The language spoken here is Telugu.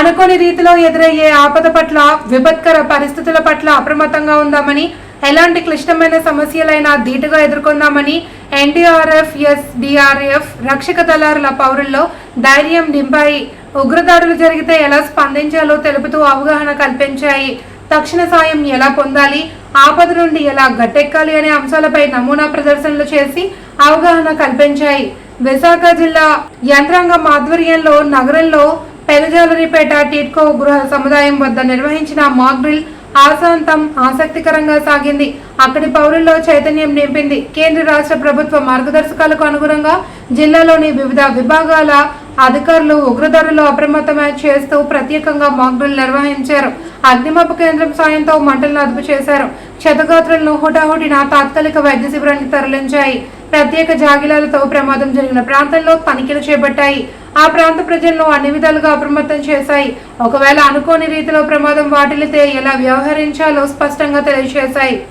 అనుకోని రీతిలో ఎదురయ్యే ఆపద పట్ల విపత్కర పరిస్థితుల పట్ల అప్రమత్తంగా ఉందామని ఎలాంటి క్లిష్టమైన సమస్యలైనా ధీటుగా ఎదుర్కొందామని ఎన్డీఆర్ఎఫ్ ఎస్డిఆర్ఎఫ్ రక్షక దళారుల పౌరుల్లో ధైర్యం నింపాయి. ఉగ్రదాడులు జరిగితే ఎలా స్పందించాలో తెలుపుతూ అవగాహన కల్పించాయి. తక్షణ సాయం ఎలా పొందాలి? ఆపద నుండి ఎలా గట్టెక్కాలి అనే అంశాలపై నమూనా ప్రదర్శనలు చేసి అవగాహన కల్పించాయి. విశాఖ జిల్లా యంత్రాంగం ఆధ్వర్యంలో నగరంలో పెదజాలరిపేట టిట్కో గృహ సముదాయం వద్ద నిర్వహించిన మాక్ డ్రిల్ ఆశాంతం ఆసక్తికరంగా సాగింది. అక్కడి పౌరుల్లో చైతన్యం నింపింది. కేంద్ర రాష్ట్ర ప్రభుత్వ మార్గదర్శకాలకు అనుగుణంగా జిల్లాలోని వివిధ విభాగాల అధికారులు ఉగ్రదాడులు అప్రమత్తమై చేస్తూ ప్రత్యేకంగా మాక్డ్రిల్ నిర్వహించారు. అగ్నిమాప కేంద్రం సాయంతో మంటలను అదుపు చేశారు. క్షతగాత్రులను హుటాహుటిన తాత్కాలిక వైద్య శిబిరానికి తరలించాయి. ప్రత్యేక జాగిలాలతో ప్రమాదం జరిగిన ప్రాంతంలో తనిఖీలు చేపట్టాయి. ఆ ప్రాంత ప్రజలను అన్ని విధాలుగా అప్రమత్తం చేశాయి. ఒకవేళ అనుకోని రీతిలో ప్రమాదం వాటిల్లితే ఎలా వ్యవహరించాలో స్పష్టంగా తెలియజేశాయి.